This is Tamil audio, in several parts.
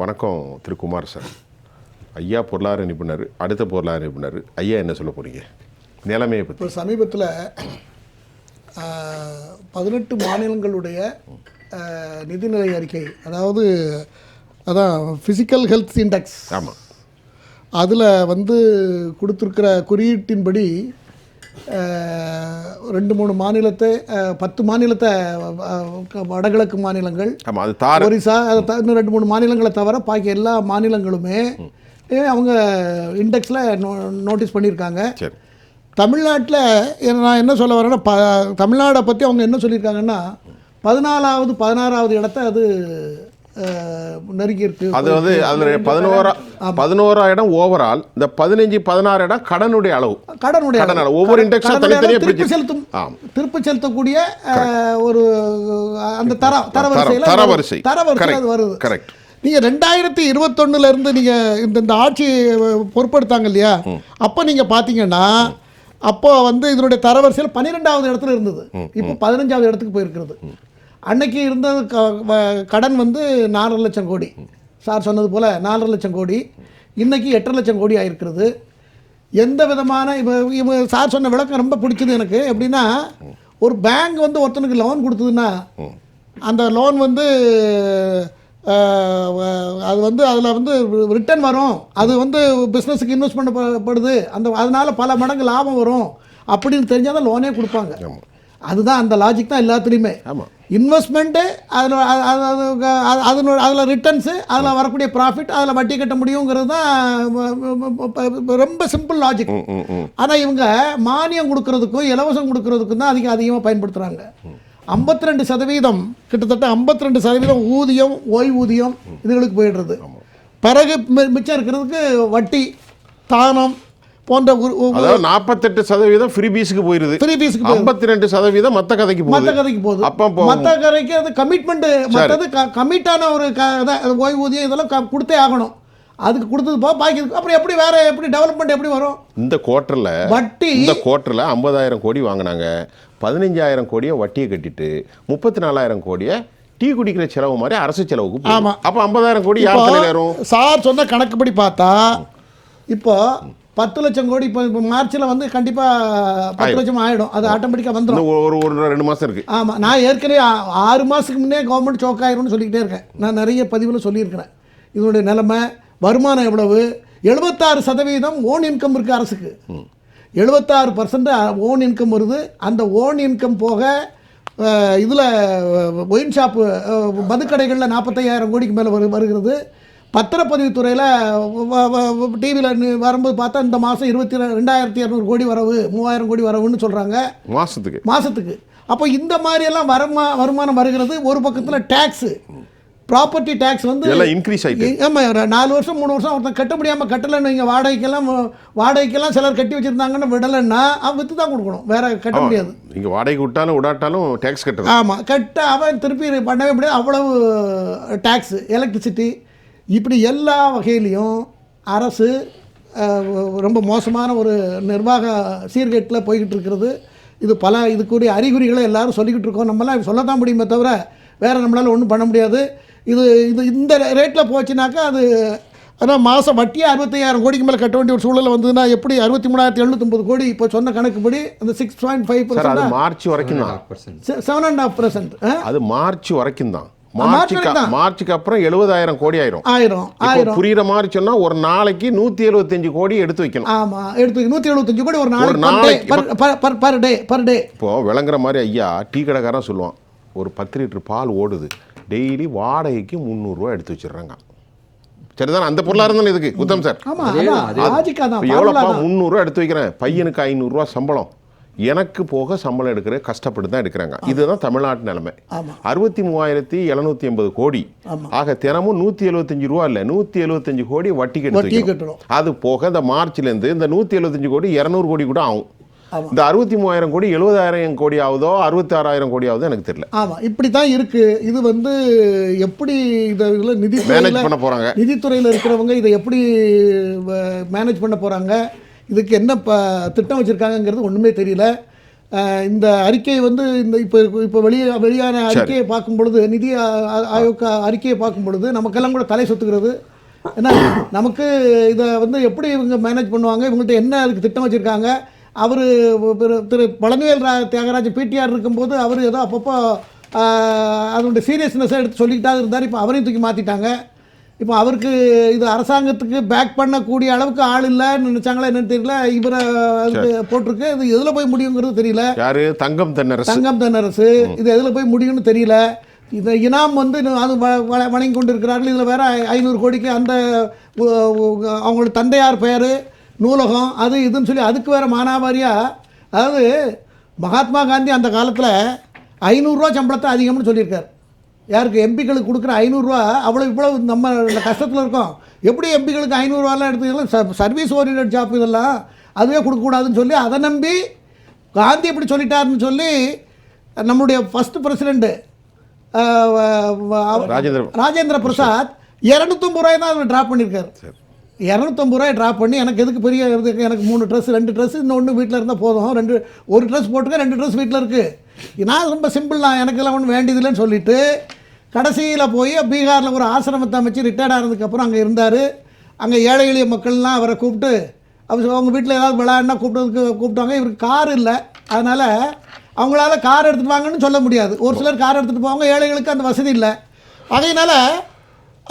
வணக்கம் திரு குமார் சார். ஐயா பொருளாதார நிபுணர் அடுத்த பொருளாதார நிபுணர் ஐயா என்ன சொல்ல போறீங்க? நிலைமையை பற்றி இப்போ சமீபத்தில் பதினெட்டு மாநிலங்களுடைய நிதிநிலை அறிக்கை அதாவது அதான் ஃபிசிக்கல் ஹெல்த் இண்டெக்ஸ் ஆமாம் அதில் வந்து கொடுத்துருக்கிற குறியீட்டின்படி ரெண்டு மூணு மாநிலத்தை பத்து மாநிலத்தை வடகிழக்கு மாநிலங்கள் ஒரிசா இன்னும் ரெண்டு மூணு மாநிலங்களை தவிர பாக்கி எல்லா மாநிலங்களுமே அவங்க இண்டெக்ஸில் நோ நோட்டீஸ் பண்ணியிருக்காங்க. தமிழ்நாட்டில் நான் என்ன சொல்ல வரேன்னா ப தமிழ்நாடை பற்றி அவங்க என்ன சொல்லியிருக்காங்கன்னா பதினாலாவது பதினாறாவது இடத்த அது நெருங்கி இருக்கு அது வந்து அதில் பதினோரா பதினோரா இடம் ஓவரால் இந்த பதினஞ்சு பதினாறு இடம் கடனுடைய அளவு. கடனுடைய கடன் அளவு. ஒவ்வொரு அளவு திருப்பி செலுத்தும். திருப்பி செலுத்தக்கூடிய ஒரு அந்த தர தரவரிசையில் தர- தரவரிசை. Correct. அது வருது. Correct. நீங்கள் ரெண்டாயிரத்தி இருபத்தொன்னுல இருந்து நீங்கள் இந்த இந்த ஆட்சி பொறுப்பெடுத்தாங்க இல்லையா? அப்போ நீங்கள் பார்த்தீங்கன்னா அப்போ வந்து இதனுடைய தரவரிசையில் பன்னிரெண்டாவது இடத்துல இருந்தது. இப்போ பதினஞ்சாவது இடத்துக்கு போயிருக்கிறது. அன்னைக்கு இருந்த கடன் வந்து நாலரை லட்சம் கோடி. சார் சொன்னது போல் நாலரை லட்சம் கோடி. இன்னைக்கு எட்டரை லட்சம் கோடி ஆயிருக்கிறது. எந்த விதமான இப்போ இவ சார் சொன்ன விளக்கம் ரொம்ப பிடிச்சது எனக்கு. எப்படின்னா ஒரு பேங்க் வந்து ஒருத்தனுக்கு லோன் கொடுத்ததுன்னா அந்த லோன் வந்து அது வந்து அதில் வந்து ரிட்டர்ன் வரும். அது வந்து பிஸ்னஸுக்கு இன்வெஸ்ட் பண்ணப்படுது அந்த அதனால பல மடங்கு லாபம் வரும். அப்படின்னு தெரிஞ்சால் தான் லோனே கொடுப்பாங்க. அதுதான் அந்த லாஜிக் தான் எல்லாத்துலேயுமே. ஆமாம் இன்வெஸ்ட்மெண்ட்டு அதில் அதனோட அதில் ரிட்டர்ன்ஸு அதில் வரக்கூடிய ப்ராஃபிட் அதில் வட்டி கட்ட முடியுங்கிறது தான் ரொம்ப சிம்பிள் லாஜிக் ஆனால் இவங்க மானியம் கொடுக்கறதுக்கும் இலவசம் கொடுக்கறதுக்கும் தான் அதிகம் அதிகமாக பயன்படுத்துகிறாங்க 52% ரெண்டு சதவீதம் கிட்டத்தட்ட 52% ரெண்டு சதவீதம் ஊதியம் ஓய்வூதியம் இதுகளுக்கு போயிடுறது. பிறகு மிச்சம் இருக்கிறதுக்கு வட்டி தானம் போன்ற அதாவது நாற்பத்தெட்டு சதவீதம் ஃப்ரீ பீஸுக்கு போயிருது. ஃப்ரீ போயிடுது ஐம்பத்தி ரெண்டு சதவீதம் மற்ற கதைக்கு மற்ற போகுது கதைக்கு போகுது. அப்போ மற்ற கதைக்கு அது கமிட்மெண்ட் மற்றது கமிட்டான ஒரு ஓய்வூதியம் இதெல்லாம் கொடுத்தே ஆகணும். அதுக்கு கொடுத்தது போக பாக்கி. அப்புறம் எப்படி வேற எப்படி டெவலப்மெண்ட் எப்படி வரும்? இந்த குவார்ட்டரில் வட்டி. இந்த குவார்ட்டரில் ஐம்பதாயிரம் கோடி வாங்கினாங்க. பதினஞ்சாயிரம் கோடியை வட்டியை கட்டிட்டு முப்பத்தி நாலாயிரம் கோடியை டீ குடிக்கிற செலவு மாதிரி அரசு செலவுக்கு போகுது. ஆமா. அப்ப ஐம்பதாயிரம் கோடி யார் தலையில் சார் சொன்ன கணக்குப்படி பார்த்தா இப்போ பத்து லட்சம் கோடி இப்போ இப்போ மார்ச்சில் வந்து கண்டிப்பா பத்து லட்சம் ஆயிடும். அது ஆட்டோமேட்டிக்காக வந்துடும் ஒரு ஒரு ரெண்டு மாசம் இருக்கு. ஆமாம் நான் ஏற்கனவே ஆறு மாதத்துக்கு முன்னே கவர்மெண்ட் சோக் ஆயிரும்னு சொல்லிக்கிட்டே இருக்கேன். நான் நிறைய பதிவில் சொல்லியிருக்கிறேன். இதனுடைய நிலைமை வருமானம் எவ்வளவு? எழுபத்தாறு சதவீதம் ஓன் இன்கம் இருக்குது அரசுக்கு. எழுபத்தாறு பர்சன்ட் ஓன் இன்கம் வருது. அந்த ஓன் இன்கம் போக இதில் ஒயின் ஷாப்பு மதுக்கடைகளில் நாற்பத்தையாயிரம் கோடிக்கு மேலே வரு வருகிறது. பத்திரப்பதிவுத்துறையில் டிவியில் வரும்போது பார்த்தா இந்த மாதம் இருபத்தி ரெண்டாயிரத்தி இரநூறு கோடி வரவு மூவாயிரம் கோடி வரவுன்னு சொல்கிறாங்க மாசத்துக்கு. மாதத்துக்கு அப்போ இந்த மாதிரியெல்லாம் வருமா வருமானம் வருகிறது? ஒரு பக்கத்தில் டேக்ஸு ப்ராப்பர்ட்டி டேக்ஸ் வந்து எல்லாம் இன்க்ரீஸ் ஆயிட்டு. ஆமாம் நாலு வருஷம் மூணு வருஷம் ஒருத்தன் கட்ட முடியாமல் கட்டலைன்னு இங்கே வாடகைக்கெல்லாம் வாடகைக்கெல்லாம் சிலர் கட்டி வச்சுருந்தாங்கன்னு விடலைன்னா அவன் விற்று தான் கொடுக்கணும். வேற கட்ட முடியாது. நீங்க வாடகைக்கு விட்டாலும் விடாட்டாலும் டேக்ஸ் கட்டணும். ஆமாம் கட்ட அவன் திருப்பி பண்ணவே முடியாது. அவ்வளவு டேக்ஸு எலக்ட்ரிசிட்டி இப்படி எல்லா வகையிலையும் அரசு ரொம்ப மோசமான ஒரு நிர்வாக சீர்கேட்டில் போய்கிட்டு இருக்கிறது. இது பல இதுக்குரிய அறிகுறிகளை எல்லாரும் சொல்லிக்கிட்டு இருக்கோம். நம்மளாம் சொல்லத்தான் முடியுமே தவிர வேறு நம்மளால் ஒன்றும் பண்ண முடியாது. இது இது இந்த ரேட்டில் போச்சுனாக்கா அது ஆனால் மாதம் வட்டியே அறுபத்தையாயிரம் கோடிக்கு மேலே கட்ட வேண்டிய ஒரு சூழல் வந்ததுன்னா எப்படி அறுபத்தி மூணாயிரத்தி எழுநூத்தொம்பது கோடி இப்போ சொன்ன கணக்குப்படி அந்த six point five percent March வரைக்கும் தான். செவன் அண்ட் ஹாஃப் பர்சன்ட் அது மார்ச் வரைக்கும் தான். மார்ச்சுக்கு. மார்ச்சுக்கு அப்புறம் எழுபதாயிரம் கோடி ஆயிரும். ஆயிரம் ஆயிரம். புரியுற மாதிரி சொன்னா ஒரு நாளைக்கு நூத்தி எழுபத்தஞ்சு கோடி எடுத்து வைக்கணும். ஆமா எடுத்து நூற்றி எழுபத்தஞ்சு கோடி ஒரு நாளைக்கு நாளைக்கு பர் டே பர் டே இப்போ விளங்குற மாதிரி ஐயா டீ கடைக்காரன் சொல்லுவான் ஒரு பத்து லிட்டர் பால் ஓடுது டெய்லி வாடகைக்கு முந்நூறுரூவா எடுத்து வச்சிடுறாங்க. சரிதான்? அந்த பொருளாதாரம் தானே இதுக்கு உத்தம் சார். எவ்வளோப்பா தான். முந்நூறுரூவா எடுத்து வைக்கிறேன்? பையனுக்கு ஐநூறுரூவா சம்பளம். எனக்கு போக சம்பளம் எடுக்கிற கஷ்டப்பட்டு தான் எடுக்கிறாங்க. இதுதான் தமிழ்நாட்டு நிலைமை. அறுபத்தி மூவாயிரத்தி எழுநூத்தி எண்பது கோடி. ஆக தினமும் நூற்றி எழுபத்தஞ்சு ரூபா இல்லை நூற்றி எழுபத்தஞ்சு கோடி வட்டி. கட்டணும். அது போக இந்த மார்ச்லேருந்து இந்த நூற்றி எழுபத்தஞ்சு கோடி இரநூறு கோடி கூட ஆகும். இந்த அறுபத்தி மூவாயிரம் கோடி எழுபதாயிரம் கோடி ஆகுதோ அறுபத்தி ஆறாயிரம் கோடி ஆகுதோ எனக்கு தெரியல. ஆமா. இப்படி தான் இருக்கு. இது வந்து எப்படி இதை இதுல மேனேஜ் நிதித்துறையில் பண்ண போறாங்க. நிதித்துறையில் இருக்கிறவங்க இதை எப்படி மேனேஜ் பண்ண போறாங்க? இதுக்கு என்ன ப திட்டம் வச்சிருக்காங்கங்கிறது ஒண்ணுமே தெரியல. இந்த அறிக்கை வந்து இந்த இப்போ இப்போ வெளியே வெளியான அறிக்கையை பார்க்கும் பொழுது நிதி ஆயோக் அறிக்கையை பார்க்கும் பொழுது நமக்கெல்லாம் கூட தலை சுத்துகிறது. ஏன்னா நமக்கு இதை வந்து எப்படி இவங்க மேனேஜ் பண்ணுவாங்க இவங்கள்ட்ட என்ன அதுக்கு திட்டம் வச்சுருக்காங்க அவர் திரு பழனிவேல் ரா தியாகராஜ பிடிஆர் இருக்கும்போது அவர் ஏதோ அப்பப்போ அதனுடைய சீரியஸ்னஸை எடுத்து சொல்லிக்கிட்டா இருந்தார் இப்போ அவரையும் தூக்கி மாற்றிட்டாங்க இப்போ அவருக்கு இது அரசாங்கத்துக்கு பேக் பண்ணக்கூடிய அளவுக்கு ஆள் இல்லைன்னு நினச்சாங்களா என்னன்னு தெரியல. இவரை போட்டிருக்கு. இது எதில் போய் முடியுங்கிறது தெரியல. யாரு? தங்கம் தென்னரசு. தங்கம் தென்னரசு. இது எதில் போய் முடியும்னு தெரியல. இந்த இனாம் வந்து அது வணங்கி கொண்டு இருக்கிறார்கள் இதில் வேற ஐநூறு கோடிக்கு அந்த அவங்களோட தந்தையார் பெயர் நூலகம் அது இதுன்னு சொல்லி அதுக்கு வேற மானாவாரியா. அதாவது மகாத்மா காந்தி அந்த காலத்தில் ஐநூறுரூவா சம்பளத்தை அதிகம்னு சொல்லியிருக்கார். யாருக்கு எம்பிக்களுக்கு கொடுக்குற ஐநூறுரூவா அவ்வளோ இவ்வளோ நம்ம கஷ்டத்தில் இருக்கோம். எப்படி எம்பிக்களுக்கு ஐநூறுரூவாலாம் எடுத்துக்கலாம் சர்வீஸ் ஓரியன்ட் ஜாப் இதெல்லாம் அதுவே கொடுக்கக்கூடாதுன்னு சொல்லி அதை நம்பி காந்தி இப்படி சொல்லிட்டாருன்னு சொல்லி நம்முடைய ஃபர்ஸ்ட் பிரசிடெண்ட்டு ராஜேந்திர ராஜேந்திர பிரசாத் இரநூத்தொம்பது ரூபாய் தான் அவர் ட்ராப் பண்ணியிருக்காரு. இரநூத்தொம்பது ரூபாய் ட்ராப் பண்ணி எனக்கு எதுக்கு பெரிய இதுக்கு எனக்கு மூணு ட்ரெஸ் ரெண்டு ட்ரெஸ் இன்னொன்று வீட்டில் இருந்தால் போதும். ரெண்டு ஒரு ட்ரெஸ் போட்டுக்க ரெண்டு ட்ரெஸ் வீட்டில் இருக்குது நான் ரொம்ப சிம்பிள் தான் எனக்கெல்லாம் ஒன்றும் வேண்டியதில்லைன்னு சொல்லிட்டு கடைசியில் போய் பீகாரில் ஒரு ஆசிரமத்தை அமைச்சு ரிட்டையர்ட் ஆனதுக்கப்புறம் அங்கே இருந்தார். அங்கே ஏழை எளிய மக்கள்லாம் அவரை கூப்பிட்டு அவர் அவங்க வீட்டில் ஏதாவது விளையாடினா கூப்பிட்டதுக்கு கூப்பிட்டாங்க. இவருக்கு கார் இல்லை. அதனால் அவங்களால கார் எடுத்துகிட்டு வாங்கன்னு சொல்ல முடியாது. ஒரு சிலர் கார் எடுத்துகிட்டு போவாங்க ஏழைகளுக்கு அந்த வசதி இல்லை. அதனால்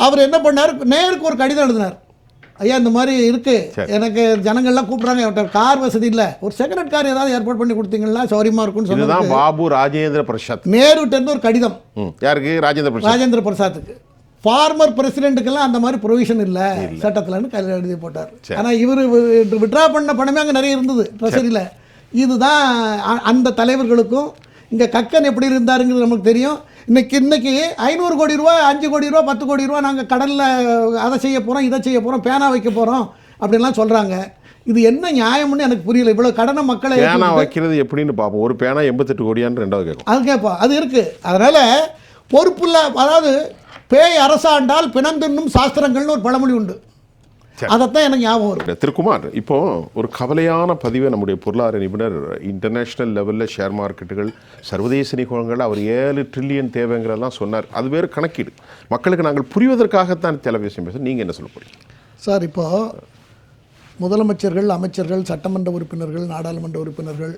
அவர் என்ன பண்ணார்? நேருக்கு ஒரு கடிதம் எழுதினார். ஐயா இந்த மாதிரி இருக்கு. எனக்கு ஜனங்கள்லாம் கூப்பிட்றாங்க. என்கிட்ட கார் வசதி இல்லை. ஒரு செகண்ட் கார் ஏதாவது ஏற்பாடு பண்ணி கொடுத்தீங்கன்னா சௌரியமாக இருக்கும்னு இதுதான் சொன்னது பாபு ராஜேந்திர பிரசாத். நேருட்டேருந்து ஒரு கடிதம். யாருக்கு? ராஜேந்திர பிரசாத். ராஜேந்திர பிரசாத்துக்கு. ஃபார்மர் பிரசிடென்ட்டுக்கெல்லாம் அந்த மாதிரி ப்ரொவிஷன் இல்லை. சட்டத்தில்னு கையில் எழுதி போட்டார். ஆனால் இவர் விட்ரா பண்ண பணமே அங்கே நிறைய இருந்தது. ட்ரெஷரியில் இதுதான் அந்த தலைவர்களுக்கும் இங்கே கக்கன் எப்படி இருந்தாருங்கிறது நமக்கு தெரியும். இன்னைக்கு இன்னைக்கு ஐநூறு கோடி ரூபா அஞ்சு கோடி ரூபா பத்து கோடி ரூபா நாங்கள் கடலில் அதை செய்ய போகிறோம் இதை செய்ய போகிறோம் பேனா வைக்க போகிறோம் அப்படின்லாம் சொல்கிறாங்க இது என்ன நியாயம்னு எனக்கு புரியல. இவ்வளோ கடனை மக்களை பேனா வைக்கிறது எப்படின்னு பார்ப்போம். ஒரு பேனா எண்பத்தெட்டு கோடியான்னு ரெண்டாவது கேட்கும். அது கேட்போம். அது இருக்கு. அதனால பொறுப்புள்ள அதாவது பேய் அரசாண்டால் பிணந்தின்னும் சாஸ்திரங்கள்னு ஒரு பழமொழி உண்டு. அதைத்தான் எனக்கு ஞாபகம் வரும். திருக்குமார் இப்போ ஒரு கவலையான பதிவை நம்முடைய பொருளாதார நிபுணர் இன்டர்நேஷ்னல் லெவலில் ஷேர் மார்க்கெட்டுகள் சர்வதேச நிகழ்வுகள் அவர் ஏழு ட்ரில்லியன் தேவைங்கிறதெல்லாம் சொன்னார். அது வேறு கணக்கீடு. மக்களுக்கு நாங்கள் புரிவதற்காகத்தான் சில விஷயம் பேச நீங்கள் என்ன சொல்ல போறீங்க? சார் இப்போ முதலமைச்சர்கள் அமைச்சர்கள் சட்டமன்ற உறுப்பினர்கள் நாடாளுமன்ற உறுப்பினர்கள்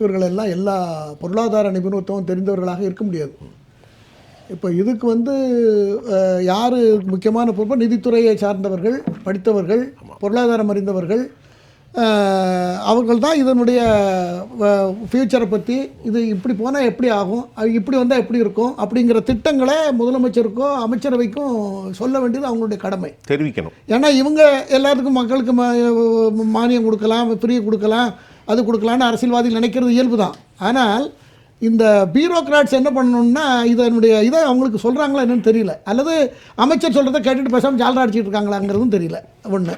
இவர்களெல்லாம் எல்லா பொருளாதார நிபுணத்துவம் தெரிந்தவர்களாக இருக்க முடியாது. இப்போ இதுக்கு வந்து யார் முக்கியமான பொறுப்பு? நிதித்துறையை சார்ந்தவர்கள் படித்தவர்கள் பொருளாதாரம் அறிந்தவர்கள். அவர்கள் தான் இதனுடைய ஃப்யூச்சரை பற்றி இது இப்படி போனால் எப்படி ஆகும்? அது இப்படி வந்தால் எப்படி இருக்கும்? அப்படிங்கிற திட்டங்களை முதலமைச்சருக்கோ அமைச்சரவைக்கும் சொல்ல வேண்டியது அவங்களுடைய கடமை. தெரிவிக்கணும். ஏன்னா இவங்க எல்லாத்துக்கும் மக்களுக்கு மானியம் கொடுக்கலாம் ஃப்ரீ கொடுக்கலாம் அது கொடுக்கலான்னு அரசியல்வாதிகள் நினைக்கிறது இயல்பு தான் ஆனால் இந்த பியூரோக்ராட்ஸ் என்ன பண்ணணும்னா இதனுடைய இதை அவங்களுக்கு சொல்கிறாங்களா என்னன்னு தெரியல. அல்லது அமைச்சர் சொல்கிறத கேட்டுட்டு பேசாமல் ஜாலரா அடிச்சிட்டு இருக்காங்களாங்கிறதும் தெரியல. ஒன்று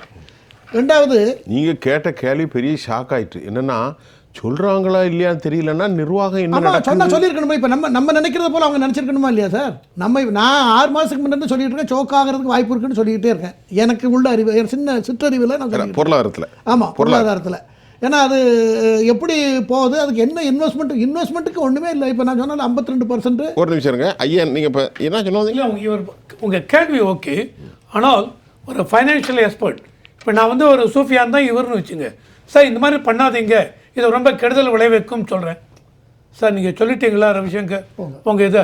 ரெண்டாவது நீங்கள் கேட்ட கேள்வி பெரிய ஷாக் ஆயிட்டு. என்னன்னா சொல்றாங்களா இல்லையான்னு தெரியலன்னா நிர்வாகம் என்ன ஆமாம் சொன்னா நடக்குது சொல்லியிருக்கணுமா? இப்போ நம்ம நம்ம நினைக்கிறத போல அவங்க நினச்சிருக்கணுமா இல்லையா சார்? நம்ம நான் ஆறு மாதத்துக்கு முன்னாடி சொல்லிட்டு இருக்கேன். சோக் ஆகிறதுக்கு வாய்ப்பு இருக்குன்னு சொல்லிக்கிட்டே இருக்கேன். எனக்கு உள்ள அறிவு என் சின்ன சிற்றறிவில் நான் பொருளாதாரத்தில். ஆமாம் பொருளாதாரத்தில். ஏன்னா அது எப்படி போகுது? அதுக்கு என்ன இன்வெஸ்ட்மெண்ட் இன்வெஸ்ட்மெண்ட்டுக்கு ஒன்றுமே இல்லை. இப்போ நான் சொன்னால் ஐம்பத்தி ரெண்டு பர்சன்ட் ஒரு நிமிஷம் இருங்க. ஐயா நீங்கள் இப்போ என்ன சொன்னீங்க? இல்லை உங்க இவர் உங்கள் கேள்வி ஓகே. ஆனால் ஒரு ஃபைனான்ஷியல் எக்ஸ்பர்ட் இப்போ நான் வந்து ஒரு சூஃபியான் தான் இவர்னு வச்சுங்க. சார் இந்த மாதிரி பண்ணாதீங்க. இது ரொம்ப கெடுதல் விளைவிக்கும் சொல்கிறேன் சார் நீங்கள் சொல்லிட்டீங்களா ரவிசங்கர்? உங்கள் இதை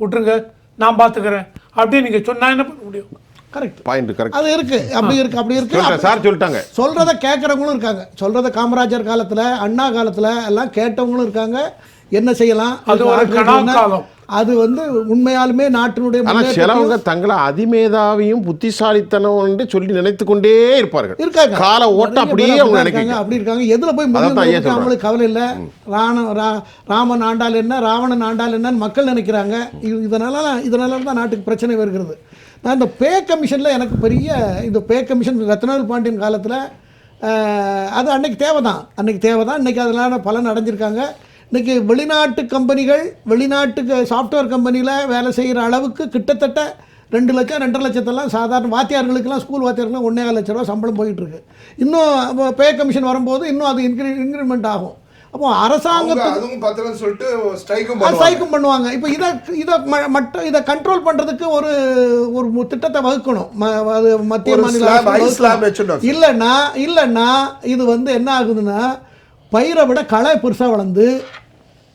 விட்டுருங்க. நான் பார்த்துக்கிறேன் அப்படின்னு நீங்கள் சொன்னா என்ன பண்ண முடியும்? கரெக்ட் பாயிண்ட் கரெக்ட் அது இருக்கு. அப்படி இருக்கு அப்படி இருக்கு. சார் சொல்லிட்டாங்க. சொல்றத கேட்குறவங்களும் இருக்காங்க. சொல்றத காமராஜர் காலத்துல அண்ணா காலத்துல எல்லாம் கேட்டவங்களும் இருக்காங்க. என்ன செய்யலாம்? அது. அது வந்து உண்மையாலுமே நாட்டினுடைய ஆனா முன்னேற்றத்தையும் சிலவங்க தங்களை அதிமேதாவியும் புத்திசாலித்தனம் என்று சொல்லி நினைத்து கொண்டே இருப்பார்கள். இருக்காங்க. கால ஓட்ட அப்படியே அவங்க அப்படி இருக்காங்க, நினைக்கிறாங்க அப்படி இருக்காங்க. எதுல போய். அவங்களுக்கு கவலை இல்லை? ராண ரா- ராமன் ஆண்டால் என்ன? ராவணன் ஆண்டால் என்னன்னு மக்கள் நினைக்கிறாங்க. இது- இதனால இதனால தான் நாட்டுக்கு பிரச்சனை வருகிறது. நான் இந்த பே கமிஷனில் எனக்கு பெரிய இந்த பே கமிஷன் ரத்னவேல் பாண்டியன் காலத்தில் அது அன்னைக்கு தேவை தான் அன்னைக்கு தேவை தான் இன்றைக்கி அதனால பலன் அடைஞ்சிருக்காங்க. இன்றைக்கி வெளிநாட்டு கம்பெனிகள் வெளிநாட்டுக்கு சாஃப்ட்வேர் கம்பெனியில் வேலை செய்கிற அளவுக்கு கிட்டத்தட்ட ரெண்டு லட்சம் ரெண்டரை லட்சத்தெல்லாம் சாதாரண வாத்தியார்களுக்கெல்லாம் ஸ்கூல் வாத்தியாருக்கெல்லாம் ஒன்றே லட்ச ரூபா சம்பளம் போயிட்டுருக்கு இன்னும் பே கமிஷன் வரும்போது இன்னும் அது இன்க்ரி இன்க்ரிமெண்ட் ஆகும். அப்போ அரசாங்கத்துக்கு சொல்லிட்டு ஸ்ட்ரைக்கும் பண்ணுவாங்க. இப்போ இதை இதை மட்டும் இதை கண்ட்ரோல் பண்ணுறதுக்கு ஒரு ஒரு திட்டத்தை வகுக்கணும். அது மத்திய மாநில. இல்லைன்னா இல்லைன்னா இது வந்து என்ன ஆகுதுன்னா பயிரை விட களை பெருசாக வளர்ந்து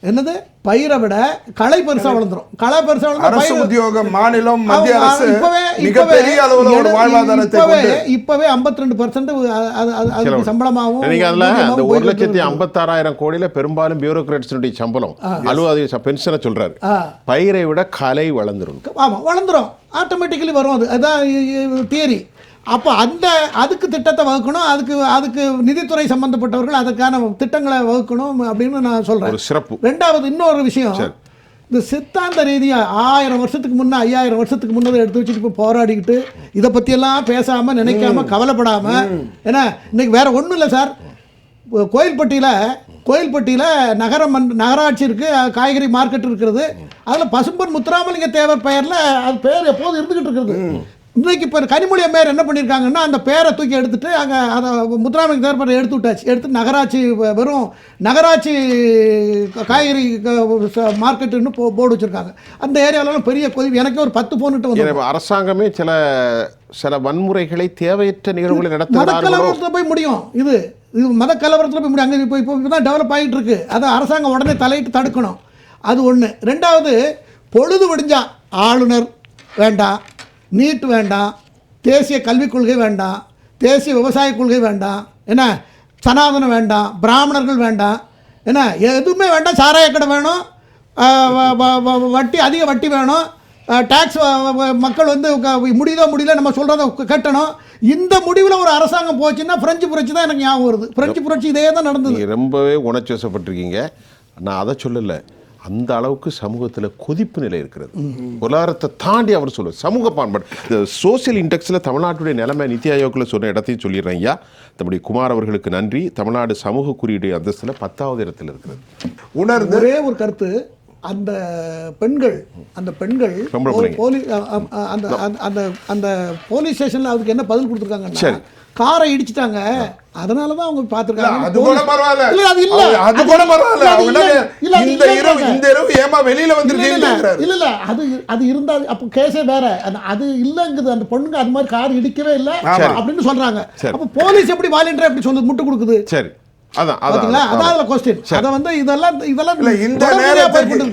என்னது? பயிரை விட களை பெருசாக வளர்ந்துரும். களை பெருசாக வளர்ந்து உத்தியோகம் மாநிலம் மத்திய அரசு இப்பவே மிகப்பெரிய அளவுல ஒரு வாழ்வாதாரத்தை இப்பவே இப்பவே 52% அது அது அதுக்கு சம்பளமாகவும் நீங்க அதுல அந்த ஒரு லட்சத்தி. ஐம்பத்தாறாயிரம் கோடியில பெரும்பாலும் பியூரோக்ராட்ஸினுடைய சம்பளம். அலுவலக பென்ஷனை சொல்றாரு. பயிரை விட கலை வளர்ந்துரும் ஆமாம் வளர்ந்துரும். ஆட்டோமேட்டிக்கலி வரும் அது. அதான் தியரி அப்போ அந்த அதுக்கு திட்டத்தை வகுக்கணும் அதுக்கு அதுக்கு நிதித்துறை சம்பந்தப்பட்டவர்கள் அதுக்கான திட்டங்களை வகுக்கணும் அப்படின்னு நான் ஒரு சொல்கிறேன் சிறப்பு. ரெண்டாவது இன்னொரு விஷயம். இந்த சித்தாந்த ரீதியாக ஆயிரம் வருஷத்துக்கு முன்னே ஐயாயிரம் வருஷத்துக்கு முன்னதை எடுத்து வச்சுட்டு இப்போ போராடிக்கிட்டு இதை பற்றியெல்லாம் பேசாமல் நினைக்காம கவலைப்படாமல் ஏன்னா இன்னைக்கு வேற ஒன்றும் இல்லை சார். கோயில்பட்டியில் கோயில்பட்டியில் நகரம் நகராட்சி இருக்குது காய்கறி மார்க்கெட் இருக்கிறது. அதில் பசும்பொன் முத்துராமலிங்க தேவர் பெயரில் அது பேர் எப்போதும் இருந்துக்கிட்டு இருக்கிறது. இன்னைக்கு இப்போ கனிமொழி அம்மையார் என்ன பண்ணியிருக்காங்கன்னா அந்த பேரை தூக்கி எடுத்துட்டு அங்கே அதை முத்துராமலிங்க தேவர் பேரை எடுத்து விட்டாச்சு. எடுத்து நகராட்சி வெறும் நகராட்சி காய்கறி மார்க்கெட்டுன்னு போ போர்டு வச்சுருக்காங்க. அந்த ஏரியாவிலலாம் பெரிய கொதி எனக்கே ஒரு பத்து ஃபோன்ட்டு வந்து அரசாங்கமே சில சில வன்முறைகளை தேவையற்ற நிகழ்வுகளை கலவரத்தில் போய் முடியும். இது இது மத கலவரத்தில் போய் முடியும். அங்கே இப்போ இப்போ இப்போ தான் டெவலப் ஆகிட்டு இருக்கு அதை அரசாங்கம் உடனே தலையிட்டு தடுக்கணும். அது ஒன்று ரெண்டாவது பொழுது விடிஞ்சா ஆளுநர் வேண்டாம் நீட் வேண்டாம் தேசிய கல்விக் கொள்கை வேண்டாம் தேசிய விவசாய கொள்கை வேண்டாம் என்ன சனாதனம் வேண்டாம் பிராமணர்கள் வேண்டாம் என்ன எதுவுமே வேண்டாம் சாராய கடை வேணும் வட்டி அதிக வட்டி வேணும் டேக்ஸ் மக்கள் வந்து முடியுதோ முடியல நம்ம சொல்கிறத கட்டணும். இந்த முடிவில் ஒரு அரசாங்கம் போச்சுன்னா ஃப்ரெஞ்சு புரட்சி தான் எனக்கு ஞாபகம் வருது. ஃப்ரெஞ்சு புரட்சி இதே தான் நடந்தது. ரொம்பவே உணர்ச்சி வசப்பட்டிருக்கீங்க. நான் அதை சொல்லலை. அந்த அளவுக்கு சமூகத்தில் கொதிப்பு நிலை இருக்கிறது. பொருளாதாரத்தை தாண்டி அவர் சொல்லுவார் சமூக பான்பாடு இந்த சோசியல் இண்டெக்ஸில் தமிழ்நாட்டுடைய நிலைமை நித்தி ஆயோக்கில் சொன்ன இடத்தையும் சொல்லிடுறேன் ஐயா. நம்முடைய குமார் அவர்களுக்கு நன்றி. தமிழ்நாடு சமூக குறியீடு அந்தஸ்தில் பத்தாவது இடத்தில் இருக்கிறது. உணர்ந்து ஒரே ஒரு கருத்து அந்த பெண்கள் அந்த பெண்கள் பொம்பளை பிள்ளைங்க. போலி அ- அ- அ- அந்த அந்த- அந்த போலீஸ் ஸ்டேஷன்ல அதுக்கு என்ன பதில். கொடுத்துருக்காங்கன்னா காரை இடிச்சிட்டாங்க. அதனால தான் அவங்க பார்த்துருக்காங்க. அது கூட பரவாயில்ல. இல்ல அது இல்ல. அது- கூட பரவாயில்ல. இல்ல, இந்த இரவு. இந்த இரவு ஏமா வெளியில இல்ல, இல்ல, இல்ல. அது அது இருந்தா அப்போ கேஸே வேற. அது இல்லங்குது. அந்த பொண்ணுங்க அது மாதிரி கார் இடிக்கவே இல்ல அப்படின்னு சொல்றாங்க. அப்போ போலீஸ் எப்படி வாலண்டியர் எப்படி சொல்லுது முட்டு கொடுக்குது. சரி. அதான் அதான் அதான். கொஸ்டின் அதை வந்து இதெல்லாம் இதெல்லாம் இந்த பயன்படுது.